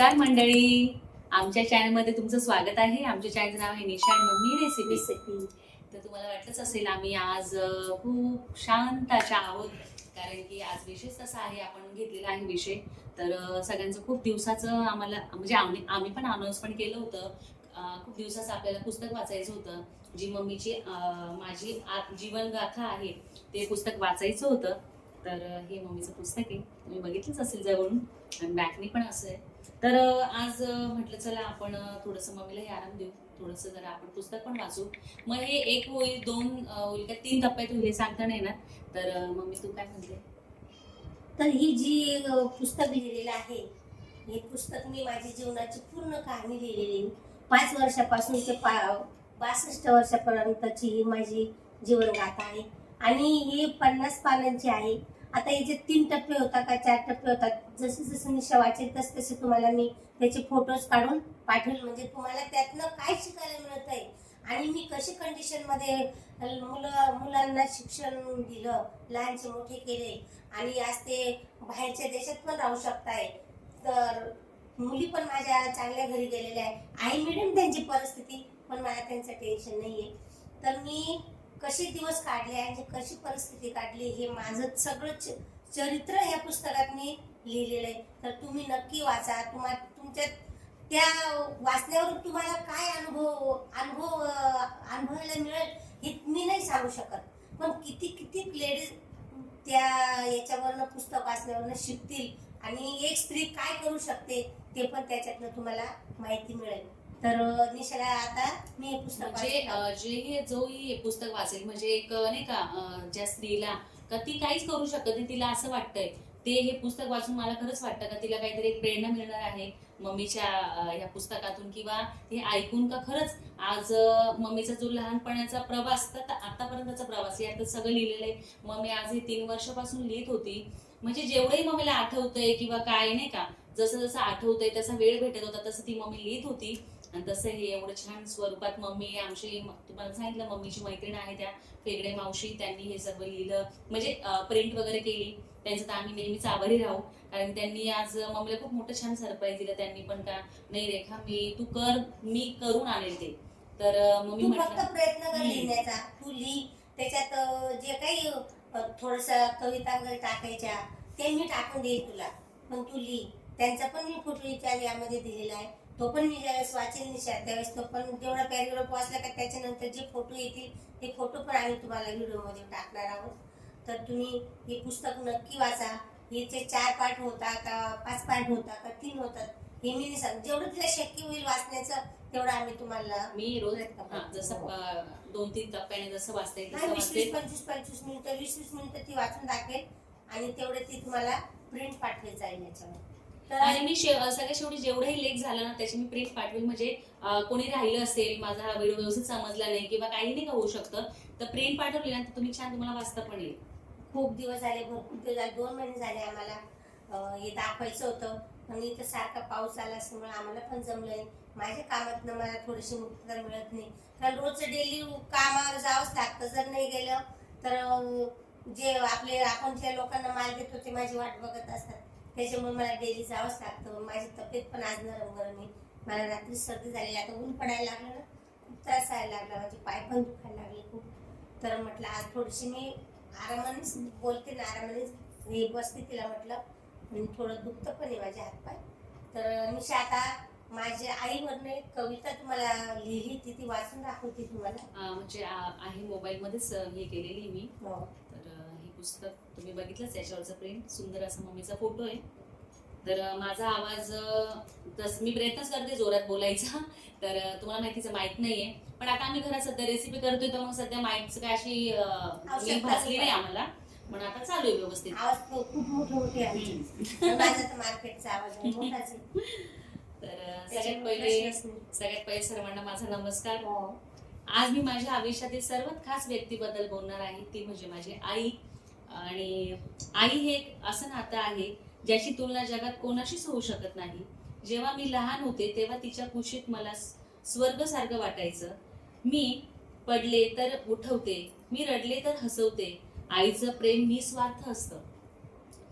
नमस्कार मंडळी. आमच्या चॅनलमध्ये तुमचं स्वागत आहे. आमच्या चॅनलचं नाव आहे निशा आणि मम्मी रेसिपी. रेसिपी तर तुम्हाला वाटलंच असेल आम्ही आज खूप शांत अशा आहोत. कारण की आज विशेष तसा आहे आपण घेतलेला आहे विषय. तर सगळ्यांचं खूप दिवसाचं आम्हाला म्हणजे आम्ही आम्ही पण अनाऊन्स पण केलं होतं. खूप दिवसाचं आपल्याला पुस्तक वाचायचं होतं. जी मम्मीची माझी जीवनगाथा आहे ते पुस्तक वाचायचं होतं. तर हे मम्मीचं पुस्तक आहे. तुम्ही बघितलंच असेल जवळून. आणि बॅकनी पण असं आहे. तर आज म्हटलं चला आपण अं, थोडंसं मम्मीलाही आराम देऊ. थोडंसं जरा आपण पुस्तक पण वाचू. मग हे एक होईल दोन होईल का? तीन टप्प्यात होईल हे सांगता नाही येणार. तर मम्मी तू काय म्हणते? तर ही जी पुस्तक लिहिलेलं आहे हे पुस्तक मी माझ्या जीवनाची पूर्ण कहाणी लिहिलेली आहे. पाच वर्षापासून ते पा बासष्ट वर्षापर्यंतची ही माझी जीवनगाथा आहे. आणि ही पन्नास पानांची आहे. आता याचे तीन टप्पे होतात का चार टप्पे होतात जसे जसं मी वाचेल तस तसे तुम्हाला मी त्याचे फोटोज काढून पाठवेल म्हणजे तुम्हाला त्यातनं काय शिकायला मिळत आहे आणि मी कशी कंडिशनमध्ये मुलं मुलांना शिक्षण दिलं लहानचे मोठे केले आणि आज ते बाहेरच्या देशात पण राहू शकताय. तर मुली पण माझ्या चांगल्या घरी गेलेल्या आहे आई मिळून त्यांची परिस्थिती पण मला त्यांचं टेन्शन नाही आहे तर मी कसे दिवस काढले आणि कशी परिस्थिती काढली हे माझं सगळं चरित्र या पुस्तकात मी लिहिलेलं आहे. तर तुम्ही नक्की वाचा. तुम्हा तुमच्या त्या वाचल्यावर तुम्हाला काय अनुभव अनुभव अनुभवायला मिळेल हे मी नाही सांगू शकत. पण किती किती लेडीज त्या याच्यावरनं पुस्तक वाचल्यावरनं शिकतील आणि एक स्त्री काय करू शकते ते पण त्याच्यातनं तुम्हाला माहिती मिळेल. तर निशाला आता मी हे पुस्तक म्हणजे जे हे जो ही पुस्तक वाचेल म्हणजे एक नाही का ज्या स्त्रीला का ती काहीच करू शकत नाही तिला असं वाटतंय ते हे पुस्तक वाचून मला खरंच वाटतं का तिला काहीतरी एक प्रेरणा मिळणार आहे मम्मीच्या ह्या पुस्तकातून किंवा हे ऐकून का खरंच आज मम्मीचा जो लहानपणाचा प्रवास तर आतापर्यंतचा प्रवास यात सगळं लिहिलेलं आहे. मम्मी आज हे तीन वर्षापासून लिहित होती. म्हणजे जेवढंही मम्मीला आठवतंय किंवा काय नाही का जसं जसं आठवतंय तसा वेळ भेटत होता तसं ती मम्मी लिहित होती. आणि तसं हे एवढं छान स्वरूपात मम्मी आमची तुम्हाला सांगितलं मम्मीची मैत्रीण आहे त्या फेगडे मावशी त्यांनी हे सगळं लिहिलं. म्हणजे प्रिंट वगैरे केली. त्यांचं तर आम्ही नेहमीच आभारी राहू. कारण त्यांनी आज मम्मीला खूप मोठं छान सरप्राईज दिलं. त्यांनी पण का नाही रेखा मी तू कर मी करून आणेल ते. तर मम्मी तू फक्त म्हटलं प्रयत्न कर हम्म. लिहिण्याचा. तू लिही. त्याच्यात अं, जे काही थोडस कविता वगैरे टाकायच्या ते मी टाकून देईल तुला. पण तू लिही. त्यांचा पण मी फोटो इथे यामध्ये दिलेला आहे. तो पण मी ज्यावेळेस वाचेल निशा त्यावेळेस तो पण जेवढा पॅरेग्राफ वाचला का त्याच्यानंतर जे फोटो येतील ते फोटो पण आम्ही तुम्हाला व्हिडिओमध्ये टाकणार आहोत. तर तुम्ही हे पुस्तक नक्की वाचा. याचे चार पाठ होता का पाच पाठ होता का तीन होतात हे मी सांग. जेवढं तिला शक्य होईल वाचण्याचं तेवढं आम्ही तुम्हाला मी रोज. जसं दोन तीन टप्प्याने जसं वाचता वीस पंचवीस पंचवीस मिनिटं वीस वीस मिनिटं ती वाचून दाखवेल आणि तेवढे ती तुम्हाला प्रिंट पाठवेल जाईल याच्यावर आणि मी सगळ्यात शेवटी जेवढंही लेख झाला ना त्याची मी प्रिंट पाठवेल. म्हणजे कोणी राहिलं असेल माझा हा व्हिडिओ व्यवस्थित समजला नाही किंवा काही नाही का होऊ शकतं तर प्रिंट पाठवली ना तर तुम्ही छान तुम्हाला वाचता पण येईल. खूप दिवस झाले भरपूर दिवस झाले दोन महिने झाले आम्हाला हे दाखवायचं होतं. पण इथं सारखा पाऊस आला असल्यामुळे आम्हाला पण जमलं नाही. माझ्या कामातनं मला थोडीशी मुक्तता मिळत नाही. कारण रोजचं डेली कामावर जावंच लागतं. जर नाही गेलं तर जे आपले आपण ज्या लोकांना माल देतो ते माझी वाट बघत असतात. त्याच्यामुळे मला डेली जावंच लागतं. माझी तब्येत पण आज नरम गरम आहे. मला रात्री सर्दी झाली आता ऊन पडायला लागलं ना खूप त्रास व्हायला लागला. माझे पाय पण दुखायला लागले खूप. तर म्हटलं आज थोडीशी मी आरामानेच बोलते ना आरामानेच बसते तिला म्हटलं. थोडं दुखतं पण आहे माझे हातपाय. तर निशा आता माझ्या आईवरनं एक कविता तुम्हाला लिहिली ती ती वाचून दाखवते तुम्हाला. म्हणजे आहे मोबाईलमध्येच हे केलेली मी. हो. तर हे पुस्तक तुम्ही बघितलंच याच्यावरचं प्रिंट सुंदर असा मम्मीचा फोटो आहे. तर माझा आवाज तस मी प्रयत्नच करते जोरात बोलायचा. तर तुम्हाला माहितीचं माहीत नाहीये. पण आता आम्ही घरात सध्या रेसिपी करतोय तर मग सध्या माईकचं काय अशी भासली नाही. आम्हाला. पण आता चालू आहे व्यवस्थित. आवाज खूप मोठे तर मार्केटचा आवाज सगळ्यात पहिले. सगळ्यात पहिले सर्वांना माझा नमस्कार. हो. आज मी माझ्या आयुष्यातील सर्वात खास व्यक्तीबद्दल बोलणार आहे ती म्हणजे माझी आई. आणि आई हे एक असं नातं आहे ज्याची तुलना जगात कोणाशीच होऊ शकत नाही. जेव्हा मी लहान होते तेव्हा तिच्या कुशीत मला स्वर्गसारखं वाटायचं. मी पडले तर उठवते मी रडले तर हसवते. आईचं प्रेम निस्वार्थ असतं.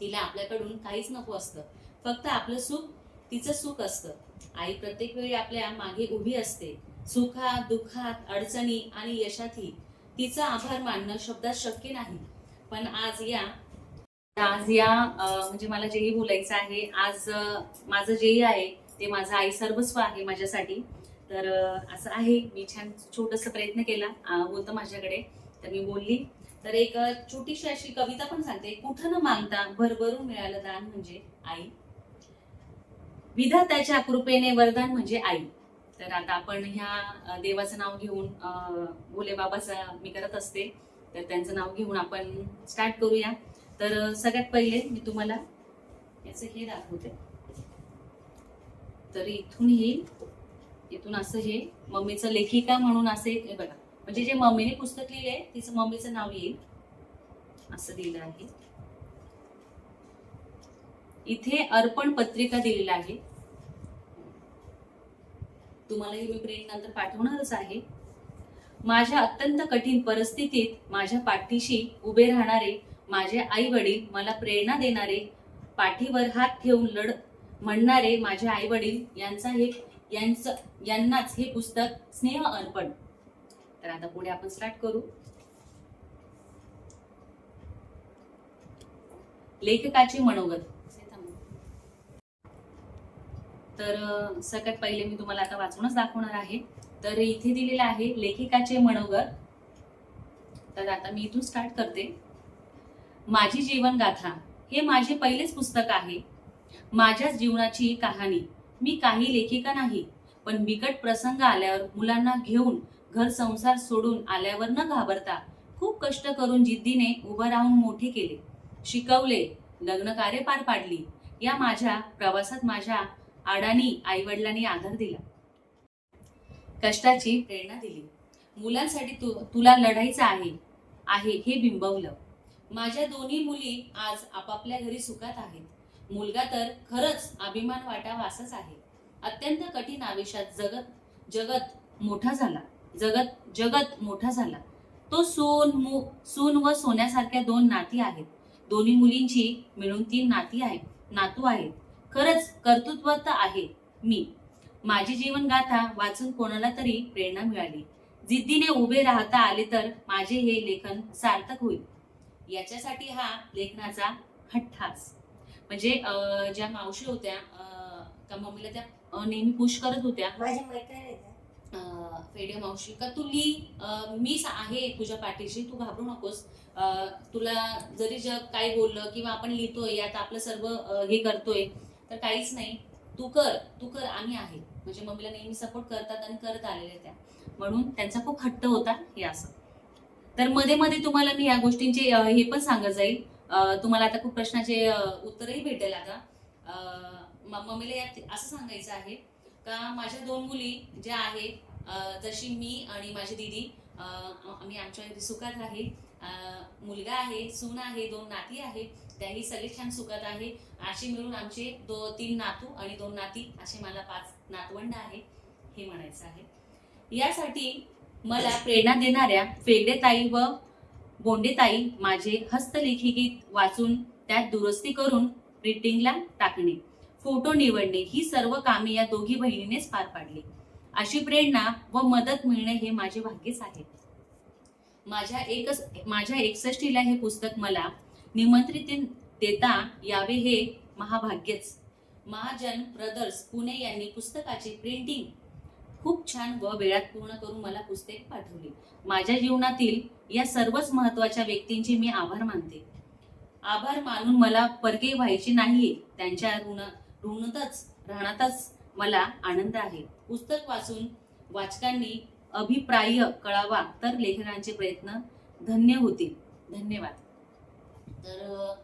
तिला आपल्याकडून काहीच नको असतं. फक्त आपलं सुख तिचं सुख असतं. आई प्रत्येक वेळी आपल्या मागे उभी असते. सुखात दुःखात अडचणी आणि यशातही तिचा आभार मानणं शब्दात शक्य नाही. पण आज या आज या म्हणजे मला जेही बोलायचं आहे आज माझं जेही आहे ते माझं आई सर्वस्व आहे माझ्यासाठी. तर असं आहे मी छान छोटस प्रयत्न केला बोलतं होतं माझ्याकडे तर मी बोलली. तर एक छोटीशी अशी कविता पण सांगते. कुठं न मागता भरभरून मिळालं दान म्हणजे आई. विधात्याच्या कृपेने वरदान म्हणजे आई. तर आता आपण ह्या देवाचं नाव घेऊन भोले बाबाचा मी करत असते. तर त्यांचं नाव घेऊन आपण स्टार्ट करूया. तर सगळ्यात पहिले मी तुम्हाला याचं हे दाखवते. तर इथून हे इथून असं हे मम्मीचं लेखिका म्हणून असे एक बघा. म्हणजे जे मम्मीने पुस्तक लिहिले तिचं मम्मीचं नाव येईल. असं दिलं आहे. इथे अर्पण पत्रिका दिलेलं आहे. तुम्हाला ही मी प्रिंट नंतर पाठवणारच आहे. माझ्या अत्यंत कठीण परिस्थितीत माझ्या पाठीशी उभे राहणारे माझे आई वडील मला प्रेरणा देणारे पाठीवर हात ठेवून लढ म्हणणारे माझे आई वडील यांचा हे यांचं यांनाच हे पुस्तक स्नेह अर्पण. तर आता पुढे आपण स्टार्ट करू. लेखकाचे मनोगत. तर सगळ्यात पहिले मी तुम्हाला आता वाचूनच दाखवणार आहे. तर इथे दिलेलं आहे लेखिकाचे मनोगत. तर आता मी इथून स्टार्ट करते. माझी जीवनगाथा हे माझे पहिलेच पुस्तक आहे. माझ्याच जीवनाची कहाणी. मी काही लेखिका नाही पण बिकट प्रसंग आल्यावर मुलांना घेऊन घर संसार सोडून आल्यावर न घाबरता खूप कष्ट करून जिद्दीने उभं राहून मोठे केले. शिकवले लग्न कार्य पार पाडली. या माझ्या प्रवासात माझ्या आडानी आईवडिलांनी आधार दिला. कष्टाची प्रेरणा दिली. मुलांसाठी तू तुला लढायचं आहे आहे हे बिंबवलं. माझ्या दोन्ही मुली आज आपापल्या घरी सुखात आहेत. मुलगा तर खरंच अभिमान वाटावा असंच आहे. अत्यंत कठीण आयुष्यात जगत जगत मोठा झाला. जगत जगत मोठा झाला. तो सून मु सून व सोन्यासारख्या दोन नाती आहेत. दोन्ही मुलींची मिळून तीन नाती आहेत नातू आहेत. खरंच कर्तृत्व आहे मी. माझी जीवनगाथा वाचून कोणाला तरी प्रेरणा मिळाली. जिद्दीने उभे राहता आले तर माझे हे लेखन सार्थक होईल. याच्यासाठी हा लेखनाचा हट्टास म्हणजे ज्या मावशी होत्या का मम्मीला त्या नेहमी पुश करत होत्या. त्या. फेडे मावशी का तू ली अं, मीच आहे तुझ्या पाठीशी तू घाबरू नकोस. तुला जरी जग काय बोललं किंवा आपण लिहितोय यात आपलं सर्व हे करतोय तर काहीच नाही. तू कर तू कर आम्ही आहे. म्हणजे मम्मीला नेहमी सपोर्ट करतात आणि करत आलेल्या त्या. म्हणून त्यांचा खूप हट्ट होता हे असं. तर मध्ये मध्ये तुम्हाला मी या गोष्टींचे हे पण सांगत जाईल. तुम्हाला आता खूप प्रश्नाचे उत्तरही भेटेल आता. म- मम्मीला यात असं सांगायचं आहे का माझ्या दोन मुली ज्या आहेत जशी मी आणि माझी दिदी आम्ही आमच्या घरी सुखात आहे. मुलगा आहे सून आहे दोन नाती आहे त्याही सगळे छान सुखात आहे. अशी मिळून आमचे दो तीन नातू आणि दोन नाती असे मला पाच नातवंड आहे हे म्हणायचं आहे. यासाठी मला प्रेरणा देणाऱ्या फेगडेताई व बोंडेताई माझे हस्तलेखिकीत वाचून त्यात दुरुस्ती करून प्रिंटिंगला टाकणे. फोटो निवडणे ही सर्व कामे या दोघी बहिणीनेच पार पाडली. अशी प्रेरणा व मदत मिळणे हे माझे भाग्यच आहे. माझ्या एकच माझ्या एकसष्टीला हे पुस्तक मला निमंत्रित देता यावे हे महाभाग्यच. महाजन ब्रदर्स पुणे यांनी पुस्तकाचे प्रिंटिंग खूप छान व वेळात पूर्ण करून मला पुस्तक पाठवली. माझ्या जीवनातील या सर्वच महत्त्वाच्या व्यक्तींचे मी आभार मानते. आभार मानून मला परके व्हायचे नाही त्यांच्या ऋण ऋणतच राहण्यातच मला आनंद आहे. पुस्तक वाचून वाचकांनी अभिप्राय कळावा तर लेखकांचे प्रयत्न धन्य होतील धन्यवाद. तर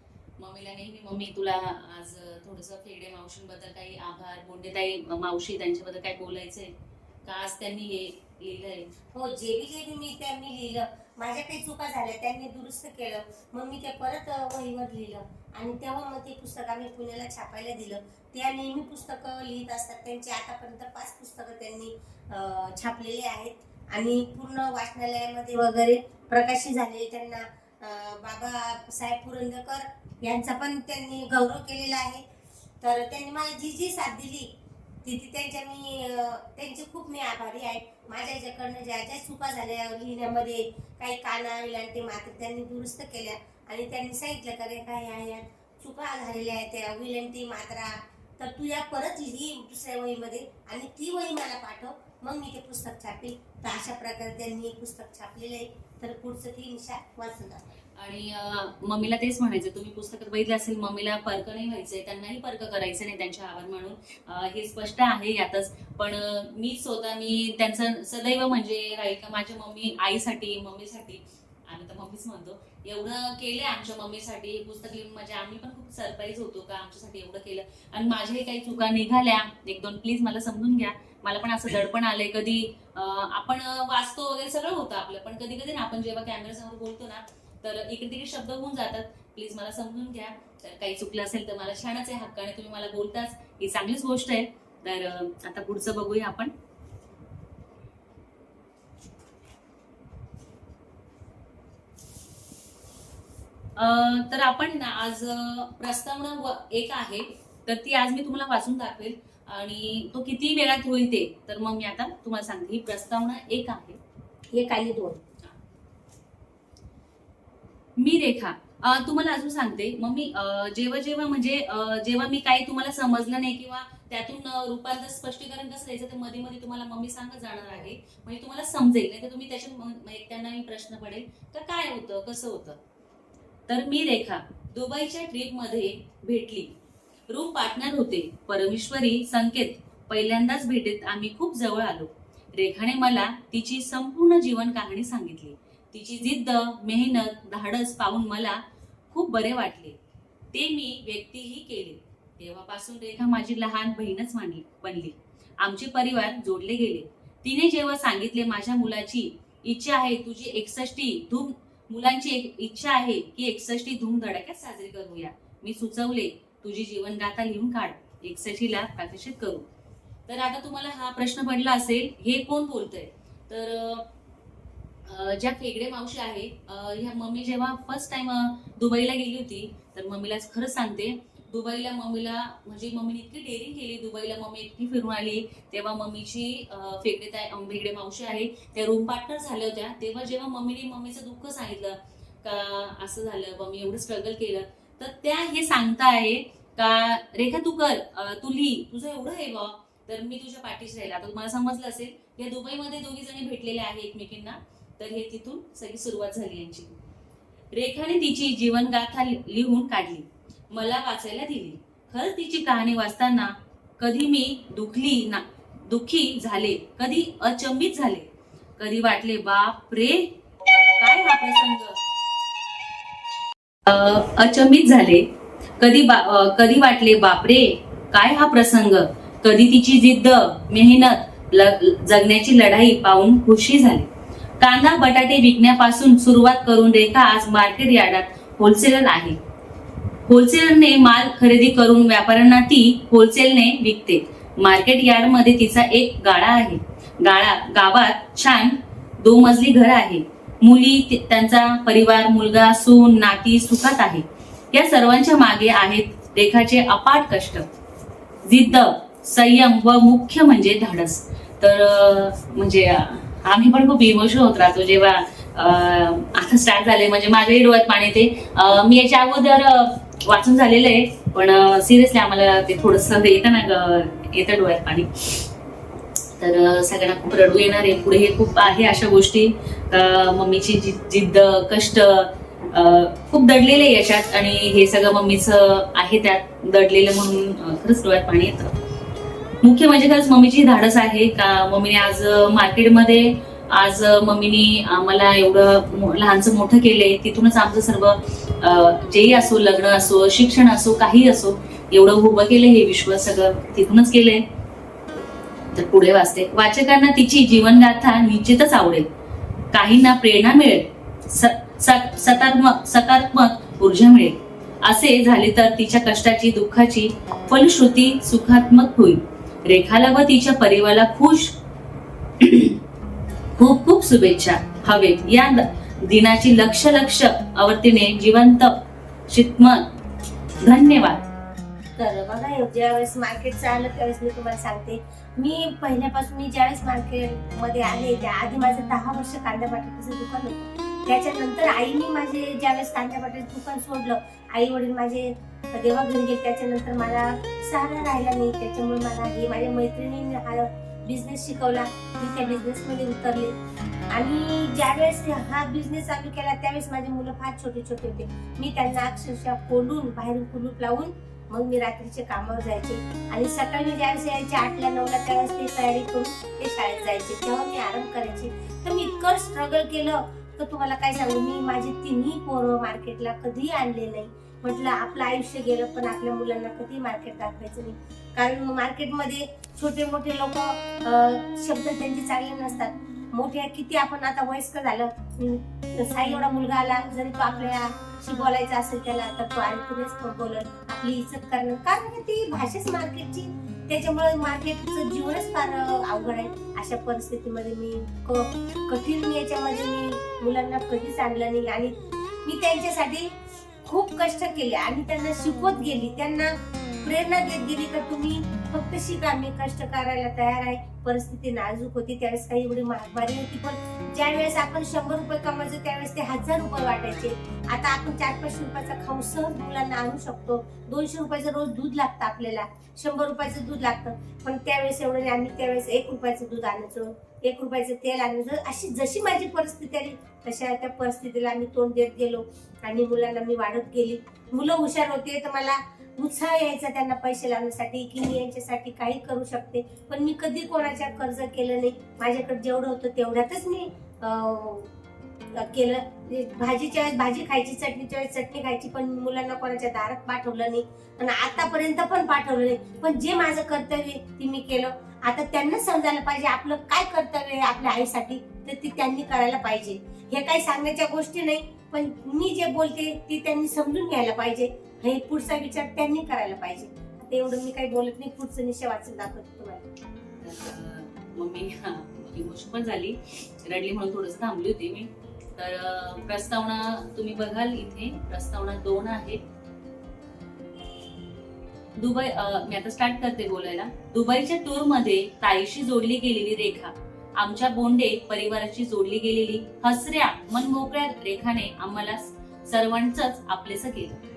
मम्मीला नेहमी मम्मी तुला आज थोडस फेडे मावशींबद्दल काही आभार बोंडेताई मावशी त्यांच्याबद्दल काय बोलायचंय? का आज त्यांनी लिहिलंय? हो जे बी जे बी मी त्यांनी लिहिलं माझ्या काही चुका झाल्या त्यांनी दुरुस्त केलं मग मी ते परत वहीवर लिहिलं. आणि तेव्हा मग ते पुस्तक आम्ही पुण्याला छापायला दिलं. त्या नेहमी पुस्तकं लिहित असतात त्यांची आतापर्यंत पाच पुस्तकं त्यांनी छापलेले छापलेली आहेत. आणि पूर्ण वाचनालयामध्ये वगैरे प्रकाशित झालेले त्यांना बाबा साहेब पुरंदकर यांचा पण त्यांनी गौरव केलेला आहे. तर त्यांनी मला जी जी साथ दिली तिथे त्यांच्या मी त्यांचे खूप मी आभारी आहे. माझ्या याच्याकडनं ज्या ज्या चुका झाल्या लिहिण्यामध्ये काही काना विलांटी मात्र त्यांनी दुरुस्त केल्या आणि त्यांनी सांगितलं का रे काय आहे चुका झालेल्या आहेत त्या विलंटी मात्रा. तर तू या परत लिही दुसऱ्या वहीमध्ये आणि ती वही मला पाठव. मग मी ते पुस्तक छापेल. तर अशा प्रकारे त्यांनी एक पुस्तक छापलेलं आहे. तर पुढचं ती निशा वाचून आणि मम्मीला तेच म्हणायचं तुम्ही पुस्तकात बघितलं असेल मम्मीला पर्क नाही व्हायचंय त्यांनाही पर्क करायचं नाही त्यांच्या आवाज म्हणून. हे स्पष्ट आहे यातच. पण मी स्वतः मी त्यांचं सदैव म्हणजे राहील का माझ्या मम्मी आईसाठी मम्मीसाठी आम्ही तर मम्मीच म्हणतो एवढं केलं आमच्या मम्मीसाठी. हे पुस्तक लिहून म्हणजे आम्ही पण खूप सरप्राईज होतो का आमच्यासाठी एवढं केलं. आणि माझ्याही काही चुका निघाल्या. एक दोन प्लीज मला समजून घ्या. मला पण असं दडपण आलंय. कधी आपण वाचतो वगैरे सगळं होतं आपलं पण कधी कधी ना आपण जेव्हा कॅमेऱ्यासमोर बोलतो ना तर इकडे तिकडे शब्द होऊन जातात. प्लीज मला समजून घ्या. तर काही चुकलं असेल तर मला छानच आहे हक्काने तुम्ही मला बोलताच. ही चांगलीच गोष्ट आहे. तर आता पुढचं बघूया आपण. तर आपण ना आज प्रस्तावना एक आहे. तर ती आज मी तुम्हाला वाचून दाखवेल आणि तो किती वेळात होईल ते तर मग मी आता तुम्हाला सांगते. ही प्रस्तावना एक आहे. एक आणि दोन. मी रेखा तुम्हाला अजून सांगते. मग मी जेव्हा जेव्हा म्हणजे जेव्हा मी काही तुम्हाला समजलं नाही किंवा त्यातून रूपांतर स्पष्टीकरण कसं द्यायचं ते मध्ये मध्ये तुम्हाला मम्मी सांगत जाणार आहे. म्हणजे तुम्हाला समजेल नाही तर तुम्ही म- त्यांना मी प्रश्न पडेल. का काय होतं कसं होतं? तर मी रेखा दुबईच्या ट्रिपमध्ये भेटली. रूम पार्टनर होते. परमेश्वरी संकेत. पहिल्यांदाच भेटीत आम्ही खूप जवळ आलो. रेखाने मला तिची संपूर्ण जीवन कहाणी सांगितली. तिची जिद्द मेहनत धाडस पाहून मला खूप बरे वाटले. ते मी व्यक्तीही केले. तेव्हापासून रेखा माझी लहान बहीणच मानली बनली. आमचे परिवार जोडले गेले. तिने जेव्हा सांगितले माझ्या मुलाची इच्छा आहे तुझी एकसष्टी धूम मुलांची एक इच्छा आहे की एकसष्टी धूम धडाक्यात साजरी करूया. मी सुचवले तुझी जीवनगाथा लिहून काढ. एकसष्टीला प्रकाशित करू. तर आता तुम्हाला हा प्रश्न पडला असेल हे कोण बोलतंय? तर ज्या फेगडे मावशी आहे ह्या मम्मी जेव्हा फर्स्ट टाइम दुबईला गेली होती तर मम्मीला खरंच सांगते दुबईला मम्मीला म्हणजे मम्मीने इतकी डेअरिंग केली दुबईला मम्मी एकटी फिरून आली तेव्हा मम्मीची फेगडे ताय फेगडे मावशी आहे त्या रूम पार्टनर झाल्या होत्या. तेव्हा जेव्हा मम्मीने मम्मीचं दुःख सांगितलं का असं झालं मम्मी एवढं स्ट्रगल केलं तर त्या हे सांगता आहे का रेखा तू कर. तू लिही. तुझं एवढं आहे बा तर मी तुझ्या पाठीशी राहील. आता तुम्हाला समजलं असेल या दुबईमध्ये दोघी जणी भेटलेले आहे एकमेकींना. तर हे तिथून सगळी सुरुवात झाली यांची. रेखाने तिची जीवनगाथा लिहून काढली. मला वाचायला दिली. खरंच तिची कहाणी वाचताना कधी मी दुखली ना दुःखी झाले. कधी अचंबित झाले. कधी वाटले बाप रे काय हा प्रसंग? अचंबित झाले. कधी बा कधी वाटले बापरे काय हा प्रसंग? कधी तिची जिद्द मेहनत जगण्याची लढाई पाहून खुशी झाली. कांदा बटाटे विकण्यापासून सुरुवात करून रेखा आज मार्केट यार्डात होलसेलर आहे. होलसेलरने माल खरेदी करून व्यापाऱ्यांना ती होलसेलने विकते. मार्केट यार्डमध्ये तिचा एक गाळा आहे. गाळा गावात छान दोमजली घर आहे. मुली त्यांचा परिवार मुलगा सून नाती सुखात आहे. या सर्वांच्या मागे आहेत देखाचे अपाट कष्ट. जिद्द संयम व मुख्य म्हणजे धाडस. तर म्हणजे आम्ही पण खूप इमोशनल होत राहतो जेव्हा आता स्टार्ट झाले म्हणजे माझ्याही डोळ्यात पाणी ते मी याच्या अगोदर वाचून झालेलं आहे. पण सिरियसली आम्हाला ते थोडस येतं ना ग- येतं डोळ्यात पाणी. तर सगळ्यांना खूप रडू येणार आहे. पुढे हे खूप आहे अशा गोष्टी. मम्मीची जिद्द कष्ट अं, खूप दडलेले याच्यात. आणि हे सगळं मम्मीचं आहे त्यात दडलेलं म्हणून खरंच डोळ्यात पाणी येतं. मुख्य म्हणजे खरंच मम्मीची धाडस आहे. का मम्मीने आज मार्केटमध्ये आज मम्मीने आम्हाला एवढं लहानचं मोठं केलंय. तिथूनच आमचं सर्व जेही असो लग्न असो शिक्षण असो काही असो एवढं उभं केलंय हे विश्व सगळं. तिथूनच केलंय. तर पुढे वाचते. वाचकांना तिची जीवनगाथा निश्चितच आवडेल. काहींना प्रेरणा मिळेल. सकारात्मक सकारात्मक ऊर्जा मिळेल. असे झाले तर तिच्या कष्टाची दुःखाची फलश्रुती सुखात्मक होईल. रेखाला व तिच्या परिवाराला खुश खूप खूप शुभेच्छा हवेत. या दिनाची लक्ष लक्ष आवर्तीने जिवंत चित्मत धन्यवाद. तर बघा ज्यावेळेस मार्केटचं आलं त्यावेळेस मी तुम्हाला सांगते. मी पहिल्यापासून मी ज्यावेळेस मार्केटमध्ये आले त्या आधी माझं दहा वर्ष कांदा बटाट्याचं दुकान होतं. त्याच्यानंतर आईने माझे ज्यावेळेस कांदा बटाट्याचं दुकान सोडलं आई वडील माझे देवा घरी गेले त्याच्यानंतर मला सहारा राहिला नाही. त्याच्यामुळे मला हे माझ्या मैत्रिणीने हा बिझनेस शिकवला. मी त्या बिझनेसमध्ये उतरले. आणि ज्यावेळेस हा बिझनेस चालू केला त्यावेळेस माझे मुलं फार छोटे छोटे होते. मी त्यांना अक्षरशः कोंडून बाहेरून कुलूप लावून मग मी रात्रीचे कामावर जायचे. आणि सकाळी ज्यावेळेस यायचे आठला नऊला त्यावेळेस ते तयारी करून ते शाळेत जायचे. तेव्हा मी आराम करायचे. तर मी इतकं स्ट्रगल केलं तर तुम्हाला काय सांगू? मी माझे तिन्ही पोरं मार्केटला कधी आणले नाही. म्हटलं आपलं आयुष्य गेलं पण आपल्या मुलांना कधी मार्केट दाखवायचं नाही. कारण मार्केटमध्ये छोटे मोठे लोक शब्द त्यांचे चांगले नसतात. मोठे किती आपण आता वयस्कर झालं. साई एवढा मुलगा आला जरी तो आपल्याशी बोलायचा असेल त्याला तर तो आणि तो बोलत आपली इज्जत करणं. कारण का ती भाषाच मार्केटची त्याच्यामुळे मार्केटचं जीवनच फार अवघड आहे. अशा परिस्थितीमध्ये मी कठीण याच्यामध्ये मी मुलांना कधीच आणलं नाही. आणि मी त्यांच्यासाठी खूप कष्ट केले आणि त्यांना शिकवत गेली. त्यांना प्रेरणा देत गेली का तुम्ही? फक्त शिका मी कष्ट करायला तयार आहे. परिस्थिती नाजूक होती. त्यावेळेस काही एवढी महागमारी होती. पण ज्या वेळेस आपण शंभर रुपये कमायचो त्यावेळेस ते हजार रुपये वाटायचे. आता आपण चार पाचशे रुपयाचा खाऊ सहज मुलांना आणू शकतो. दोनशे रुपयाचं रोज दूध लागतं आपल्याला. शंभर रुपयाचं दूध लागतं. पण त्यावेळेस एवढं नाही. आम्ही त्यावेळेस एक रुपयाचं दूध आणायचो. एक रुपयाचं तेल आणायचं. अशी जशी माझी परिस्थिती आली तशा त्या परिस्थितीला आम्ही तोंड देत गेलो. आणि मुलांना मी वाढत गेली. मुलं हुशार होते तर मला उत्साह यायचा त्यांना पैसे लावण्यासाठी की मी यांच्यासाठी काही करू शकते. पण मी कधी कोणाच्या कर्ज केलं नाही. माझ्याकडे जेवढं होतं तेवढ्यातच मी केलं. म्हणजे भाजीच्या वेळेस भाजी खायची चटणीच्या वेळेस चटणी खायची पण मुलांना कोणाच्या दारात पाठवलं नाही. आणि आतापर्यंत पण पाठवलं नाही. पण जे माझं कर्तव्य ते मी केलं. आता त्यांना समजायला पाहिजे आपलं काय कर्तव्य आहे आपल्या आईसाठी तर ती त्यांनी करायला पाहिजे. हे काही सांगण्याच्या गोष्टी नाही पण मी जे बोलते ते त्यांनी समजून घ्यायला पाहिजे. हे पुढचा विचार त्यांनी करायला पाहिजे. आता एवढं मी काही बोलत नाही पुढचं निश्चय वाचून दाखवते तुम्हाला. मम्मी इमोशन पण झाली. रडली म्हणून थोडस थांबली होती मी. तर प्रस्तावना तुम्ही बघाल इथे. प्रस्तावना दोन आहेत. दुबई मी आता स्टार्ट करते बोलायला. दुबईच्या टूरमध्ये ताईशी जोडली गेलेली रेखा. आमच्या बोंडे परिवाराची जोडली गेलेली हसऱ्या मनमोकळ्या रेखाने आम्हाला सर्वांच आपलेस केलं.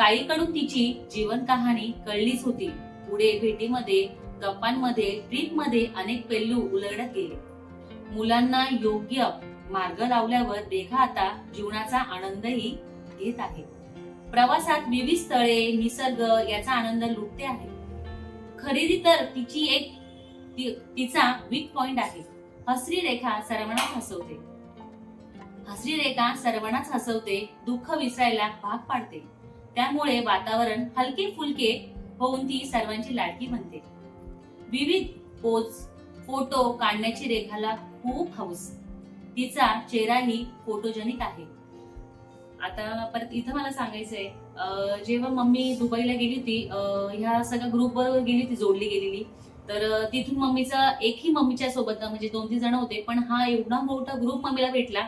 ताईकडून तिची जीवन कहाणी कळलीच होती. पुढे भेटीमध्ये गप्पांमध्ये ट्रीपमध्ये अनेक पैलू उलगडत गेले. मुलांना योग्य मार्ग लावल्यावर रेखा आता जीवनाचा आनंदही घेत आहे. प्रवासात विविध स्थळे निसर्ग याचा आनंद लुटते आहे. खरेदी तर तिची एक ति- तिचा वीक पॉइंट आहे. हसरी रेखा सर्वांनाच हसवते. हसरी रेखा सर्वांनाच हसवते दुःख विसरायला भाग पाडते. त्यामुळे वातावरण हलके फुलके होऊन ती सर्वांची लाडकी बनते. विविध पोज फोटो काढण्याची रेखाला खूप हौस. तिचा चेहराही फोटोजेनिक आहे. आता परत इथं मला सांगायचंय जेव्हा मम्मी दुबईला गेली होती ह्या सगळ्या ग्रुप बरोबर गेली होती जोडली गेलेली तर तिथून मम्मीचा एकही मम्मीच्या सोबत म्हणजे दोन तीन जण होते पण हा एवढा मोठा ग्रुप मम्मीला भेटला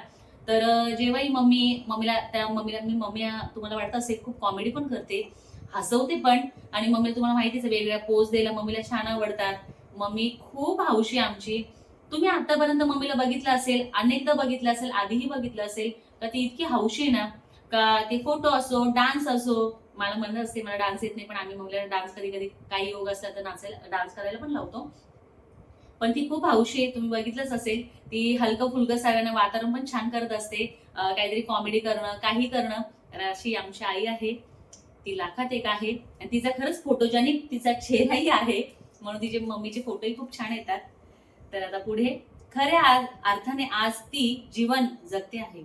तर जेव्हाही मम्मी मम्मीला त्या मम्मीला मी मम्मी तुम्हाला वाटत असेल खूप कॉमेडी पण करते हसवते पण आणि मम्मीला तुम्हाला माहितीच आहे वेगवेगळ्या पोज द्यायला मम्मीला छान आवडतात. मम्मी खूप हौशी आहे आमची. तुम्ही आतापर्यंत मम्मीला बघितलं असेल अनेकदा बघितलं असेल आधीही बघितलं असेल का ती इतकी हौशी आहे ना? का ते फोटो असो डान्स असो मला म्हणत असते मला डान्स येत नाही पण आम्ही मम्मीला डान्स कधी कधी काही योग असला तर नाचायला डान्स करायला पण लावतो. पण ती खूप हौशी आहे. तुम्ही बघितलंच असेल ती हलकं फुलकं सगळ्यांना वातावरण पण छान करत असते. काहीतरी कॉमेडी करणं काही करणं. तर अशी आमची आई आहे. ती लाखात एक आहे. आणि तिचा खरंच फोटोजेनिक तिचा चेहराही आहे. म्हणून तिचे मम्मीचे फोटोही खूप छान येतात. तर आता पुढे. खऱ्या अर्थाने आज ती जीवन जगते आहे.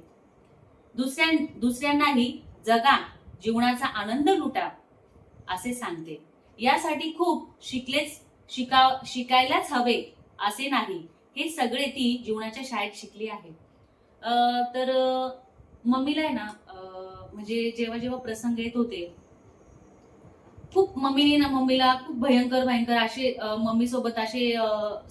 दुसऱ्या दुसऱ्यांनाही जगा जीवनाचा आनंद लुटा असे सांगते. यासाठी खूप शिकलेच शिका शिकायलाच हवे असे नाही. हे सगळे ती जीवनाच्या शाळेत शिकली आहे. तर मम्मीला आहे ना म्हणजे जेव्हा जेव्हा प्रसंग येत होते खूप मम्मीने ना मम्मीला खूप भयंकर भयंकर असे मम्मी सोबत असे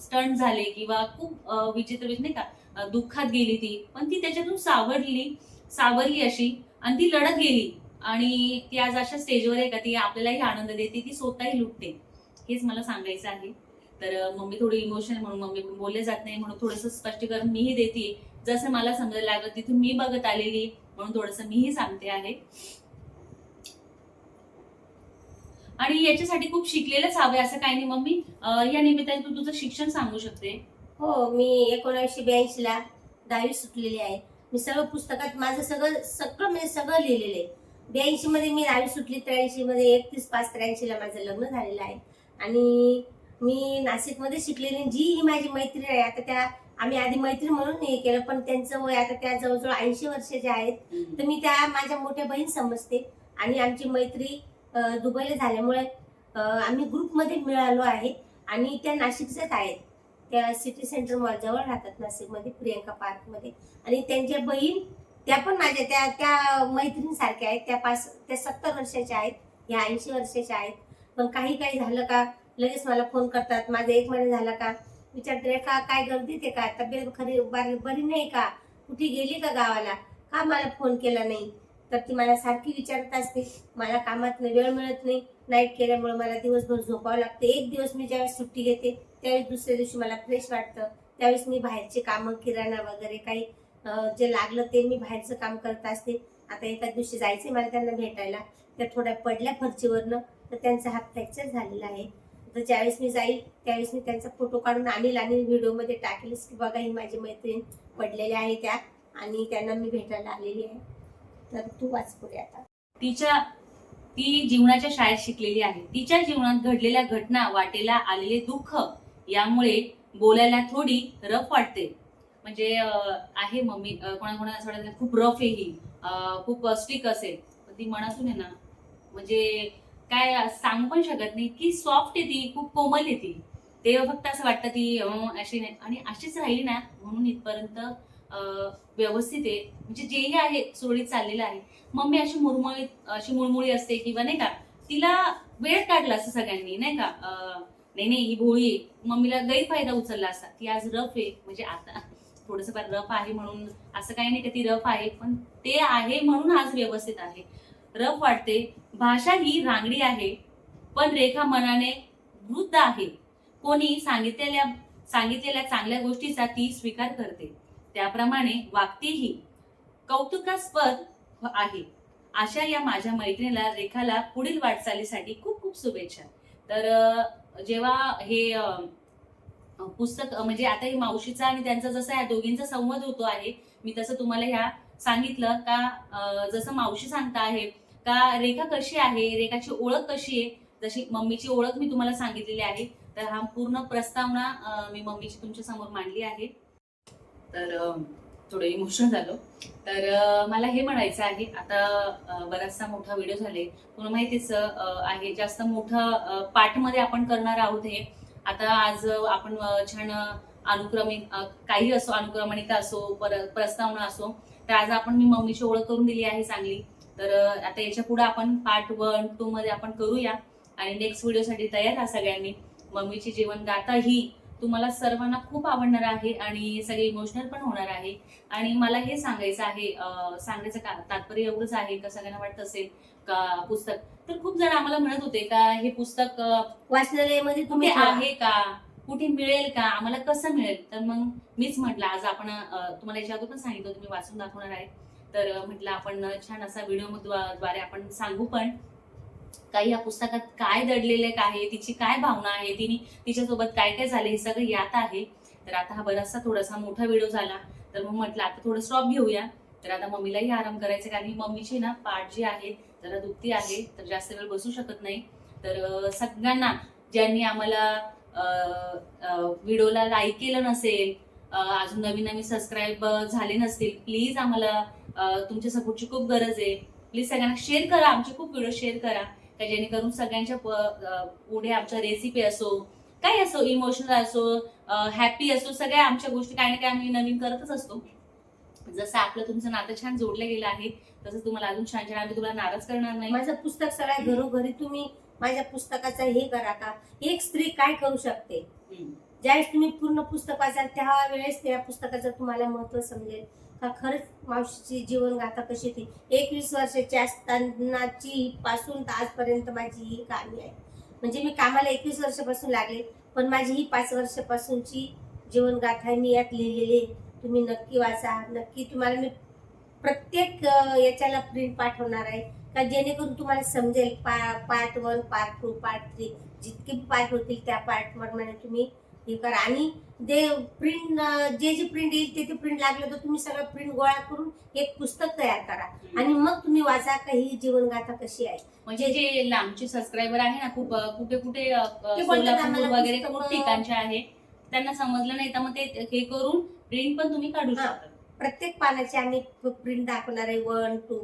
स्टंट झाले किंवा खूप विचित्र नाही का दुःखात गेली ती. पण ती त्याच्यातून सावरली सावरली अशी आणि ती लढत गेली. आणि ती आज अशा स्टेजवर आहे का ती आपल्यालाही आनंद देते ती स्वतःही लुटते. हेच मला सांगायचं आहे. तर मम्मी थोडी इमोशनल म्हणून मम्मी बोलले जात नाही म्हणून थोडंसं स्पष्टीकरण मीही देते. जसं मला समजायला लागलं तिथून मी बघत आलेली म्हणून थोडंसं मीही सांगते आहे. आणि याच्यासाठी खूप शिकलेलंच हवंय असं काही नाही मम्मी. या निमित्ताने तू तुझं शिक्षण सांगू शकते. हो मी एकोणीसशे ब्याऐंशी ला दहावी सुटलेली आहे. मी सगळं पुस्तकात माझं सगळं सगळं म्हणजे सगळं लिहिलेलं आहे. ब्याऐंशी मध्ये मी दहावी सुटली त्र्याऐंशी मध्ये एकतीस पाच त्र्याऐंशी ला माझं लग्न झालेलं आहे. आणि मी नाशिकमध्ये शिकलेली जी ही माझी मैत्रीण आहे आता त्या आम्ही आधी मैत्रीण म्हणून हे केलं पण त्यांचं वय आता त्या जवळजवळ ऐंशी वर्षाचे आहेत तर मी त्या माझ्या मोठ्या बहीण समजते. आणि आमची मैत्री दुबईला झाल्यामुळे आम्ही ग्रुपमध्ये मिळालो आहे. आणि त्या नाशिकच्याच आहेत. त्या सिटी सेंटर मॉल जवळ राहतात नाशिकमध्ये प्रियंका पार्कमध्ये. आणि त्यांच्या बहीण त्या पण माझ्या त्या त्या मैत्रिणीसारख्या आहेत. त्या पाच त्या सत्तर वर्षाच्या आहेत ह्या ऐंशी वर्षाच्या आहेत. पण काही काही झालं का लगेच मला फोन करतात माझा एक महिना झाला का? विचारते रेखा काय गर्दीत आहे का? तब्येत खरी बरी बरी नाही का? कुठे गेली का गावाला? का मला फोन केला नाही? तर ती मला सारखी विचारत असते. मला कामात वेळ मिळत नाही. नाईट केल्यामुळे मला दिवसभर झोपावं लागतं. एक दिवस मी ज्यावेळेस सुट्टी घेते त्यावेळेस दुसऱ्या दिवशी मला फ्रेश वाटतं. त्यावेळेस मी बाहेरचे कामं किराणा वगैरे काही जे लागलं ते मी बाहेरचं काम करत असते. आता एका दिवशी जायचे मला त्यांना भेटायला. त्या थोड्या पडल्या फरचीवरनं तर त्यांचा हात फ्रॅक्चर झालेला आहे. तर ज्यावेळेस मी जाईल त्यावेळेस मी त्यांचा फोटो काढून आणेल आणि व्हिडिओमध्ये टाकेलच की बघा ही माझी मैत्रीण पडलेल्या आहे त्या आणि त्यांना मी भेटायला आलेली आहे. तर तू वाच पुढे आता. तिच्या ती जीवनाच्या शाळेत शिकलेली आहे. तिच्या जीवनात घडलेल्या घटना वाटेला आलेले दुःख यामुळे बोलायला थोडी रफ वाटते. म्हणजे आहे मम्मी कोणाकोणा असं वाटतं खूप रफ आहे ही. खूप स्टिक असेल. पण ती मनातून आहे ना म्हणजे काय सांगू पण शकत नाही. की सॉफ्ट आहे ती खूप कोमल आहे ती. ते फक्त असं वाटतं ती अशी नाही. आणि अशीच राहिली ना म्हणून इथपर्यंत व्यवस्थित आहे. म्हणजे जेही आहे सुरळीत चाललेलं आहे. मम्मी अशी मुरमुळी अशी मुळमुळी असते किंवा नाही का तिला वेळ काढला असं सगळ्यांनी नाही का? नाही नाही ही भोळी आहे. मम्मीला गैरफायदा उचलला असता ती आज रफ आहे. म्हणजे आता थोडस फार रफ आहे म्हणून असं काही नाही का ती रफ आहे. पण ते आहे म्हणून आज व्यवस्थित आहे. रफ वाटते. भाषा ही रांगडी आहे पण रेखा मनाने वृद्ध आहे. कोणी सांगितलेल्या सांगितलेल्या चांगल्या गोष्टीचा ती स्वीकार करते. त्याप्रमाणे वागतेही कौतुकास्पद आहे. अशा या माझ्या मैत्रिणीला रेखाला पुढील वाटचालीसाठी खूप खूप शुभेच्छा. तर जेव्हा हे पुस्तक म्हणजे आता हे मावशीचा आणि त्यांचा जसा या दोघींचा संवाद होतो आहे मी तसं तुम्हाला ह्या सांगितलं का जसं मावशी सांगता आहे का रेखा कशी आहे? रेखाची ओळख कशी आहे? जशी मम्मीची ओळख मी तुम्हाला सांगितलेली आहे तर हा पूर्ण प्रस्तावना मी मम्मीची तुमच्यासमोर मांडली आहे. तर थोडं इमोशनल झालो. तर मला हे म्हणायचं आहे आता बराचसा मोठा व्हिडिओ झाले तुला माहितीच आहे जास्त मोठं पाठमध्ये आपण करणार आहोत हे. आता आज आपण छान अनुक्रमिक काही असो अनुक्रमणिका असो पर प्रस्तावना असो तर आज आपण मी मम्मीची ओळख करून दिली आहे चांगली. तर आता याच्यापुढे आपण पार्ट वन टू मध्ये आपण करूया. आणि नेक्स्ट व्हिडिओसाठी तयार राहा सगळ्यांनी. मम्मीची जीवन गाथा ही तुम्हाला सर्वांना खूप आवडणार आहे आणि सगळे इमोशनल पण होणार आहे. आणि मला हे सांगायचं आहे सांगायचं का तात्पर्य एवढंच आहे का सगळ्यांना वाटत असेल का पुस्तक? तर खूप जण आम्हाला म्हणत होते का हे पुस्तक वाचनालयामध्ये तुम्ही. आहे का? कुठे मिळेल का? आम्हाला कसं मिळेल? तर मग मीच म्हटलं आज आपण तुम्हाला याच्या अगोदर पण सांगितलं मी वाचून दाखवणार आहे. तर म्हटलं आपण छान असा व्हिडिओ द्वारे आपण सांगू पण काही या पुस्तकात काय दडलेलं आहे तिची काय भावना आहे तिने तिच्यासोबत काय काय झाले हे सगळं यात आहे. तर आता हा बराचसा थोडासा मोठा व्हिडिओ झाला. तर मग म्हटलं आता थोडं स्टॉप घेऊया. तर आता मम्मीलाही आराम करायचा कारण ही मम्मीची ना पाठ जी आहे जरा दुखती आहे तर जास्त वेळ बसू शकत नाही. तर सगळ्यांना ज्यांनी आम्हाला व्हिडिओला लाईक केलं नसेल अजून नवीन नवीन सबस्क्राईब झाले नसतील प्लीज आम्हाला तुमच्या सपोर्टची खूप गरज आहे. प्लीज सगळ्यांना शेअर करा. आमचे खूप व्हिडिओ शेअर करा. का जेणेकरून सगळ्यांच्या पुढे आमच्या रेसिपी असो काय असो इमोशनल असो हॅपी असो सगळ्या आमच्या गोष्टी काही ना काही आम्ही नवीन करतच असतो. जसं आपलं तुमचं नातं छान जोडलं गेलं आहे तसंच तुम्हाला अजून छान छान आम्ही तुम्हाला नाराज करणार नाही. माझं पुस्तक सगळ्या घरोघरी तुम्ही माझ्या पुस्तकाचा हे करा का? एक स्त्री काय करू शकते. ज्यावेळेस तुम्ही पूर्ण पुस्तक वाचाल त्या वेळेस त्या पुस्तकाचं तुम्हाला महत्त्व समजेल. का खरंच मावशीची जीवनगाथा कशी होती? एकवीस वर्षाची असतानाची पासून तर आजपर्यंत माझी ही कहाणी आहे. म्हणजे मी कामाला एकवीस वर्षापासून लागले पण माझी ही पाच वर्षापासूनची जीवनगाथा मी यात लिहिलेली आहे. तुम्ही नक्की वाचा नक्की तुम्हाला मी प्रत्येक याच्याला प्रिंट पाठवणार आहे. का जेणेकरून तुम्हाला समजेल पा part one part two part three जितके पार्ट होतील त्या पार्ट प्रमाणे तुम्ही हे करा. आणि जे प्रिंट जे जे प्रिंट येईल ते ते प्रिंट लागलं तर तुम्ही सगळं प्रिंट गोळा करून एक पुस्तक तयार करा. आणि मग तुम्ही वाचा का ही जीवनगाथा कशी आहे. म्हणजे जे लांबचे सबस्क्रायबर आहे ना खूप कुठे कुठे सोलापूर वगैरे खूप ठिकाणचे आहे. त्यांना समजलं नाही तर मग ते हे करून प्रिंट पण तुम्ही काढू. शकता. प्रत्येक पानाचे आम्ही प्रिंट दाखवणार आहे. वन टू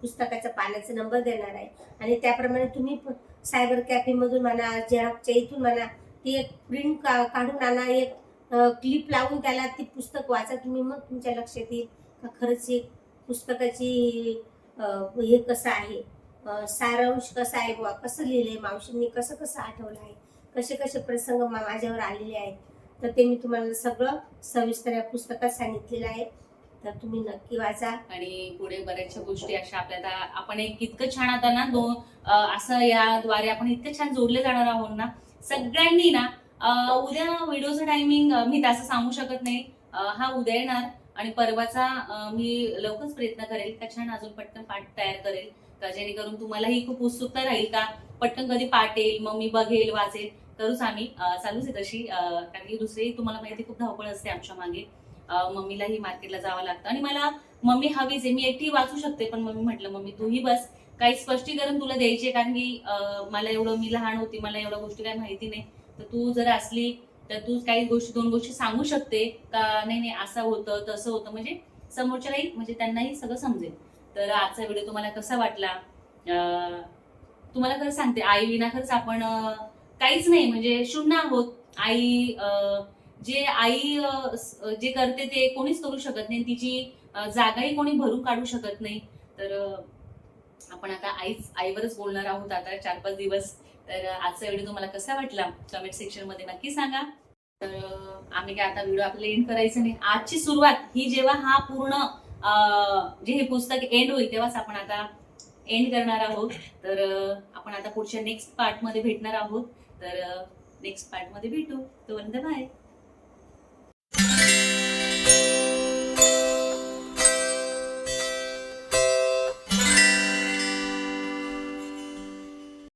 पुस्तकाचा पानाचा नंबर देणार आहे. आणि त्याप्रमाणे तुम्ही सायबर कॅफे मधून म्हणा झेरॉक्सच्या इथून म्हणा ती एक प्रिंट काढून आणा एक क्लिप लावून त्याला ती पुस्तक वाचा तुम्ही मग तुमच्या लक्षात येईल का खरंच हे पुस्तकाची हे कसं आहे? सारांश कसा आहे बुवा? कसं लिहिलंय मावशींनी? कसं कसं आठवलं आहे? कसे कसे प्रसंग माझ्यावर आलेले आहेत? तर ते मी तुम्हाला सगळं सविस्तर या पुस्तकात सांगितलेलं आहे. तर तुम्ही नक्की वाचा. आणि पुढे बऱ्याचशा गोष्टी अशा आपल्याला आपण एक इतकं छान आता ना दोन असं याद्वारे आपण इतकं छान जोडले जाणार आहोत ना सगळ्यांनी ना उद्या व्हिडिओचं टायमिंग मी तसं सांगू शकत नाही. हा उद्या येणार आणि परवाचा मी लवकरच प्रयत्न करेल. का छान अजून पटकन पाठ तयार करेल. का जेणेकरून तुम्हालाही खूप उत्सुकता राहील का? पटकन कधी पाठ येईल? मग मी बघेल वाचेल. करूच आम्ही. चालूच आहे तशी. कारण की दुसरी तुम्हाला माहिती खूप धावपळ असते आमच्या मागे. मम्मीलाही मार्केटला जावं लागतं. आणि मला मम्मी हवीच आहे. मी एकटी वाचू शकते पण मम्मी म्हटलं मम्मी तूही बस. काही स्पष्टीकरण तुला द्यायचे कारण की मला एवढं मी लहान होती मला एवढ्या गोष्टी काही माहिती नाही. तर तू जर असली तर तू काही गोष्टी दोन गोष्टी सांगू शकते का? नाही नाही असं होतं तसं होतं. म्हणजे समोरच्यालाही म्हणजे त्यांनाही सगळं समजेल. तर आजचा व्हिडिओ तुम्हाला कसा वाटला? तुम्हाला खरं सांगते आई विना खरंच आपण काहीच नाही. म्हणजे शून्य आहोत. आई जे आई जे करते ते कोणीच करू शकत नाही. तिची जागाही कोणी भरून काढू शकत नाही. तर आपण आता आईच आईवरच बोलणार आहोत आता चार पाच दिवस. तर आजचा व्हिडिओ तुम्हाला कसा वाटला? कमेंट सेक्शनमध्ये नक्की सांगा. तर आम्ही काय आता व्हिडिओ आपल्याला एंड करायचं नाही. आजची सुरुवात ही जेव्हा हा पूर्ण जे हे पुस्तक एंड होईल तेव्हाच आपण आता एंड करणार आहोत. तर आपण आता पुढच्या नेक्स्ट पार्टमध्ये भेटणार आहोत. तर नेक्स्ट पार्टमध्ये भेटू. तोपर्यंत बाय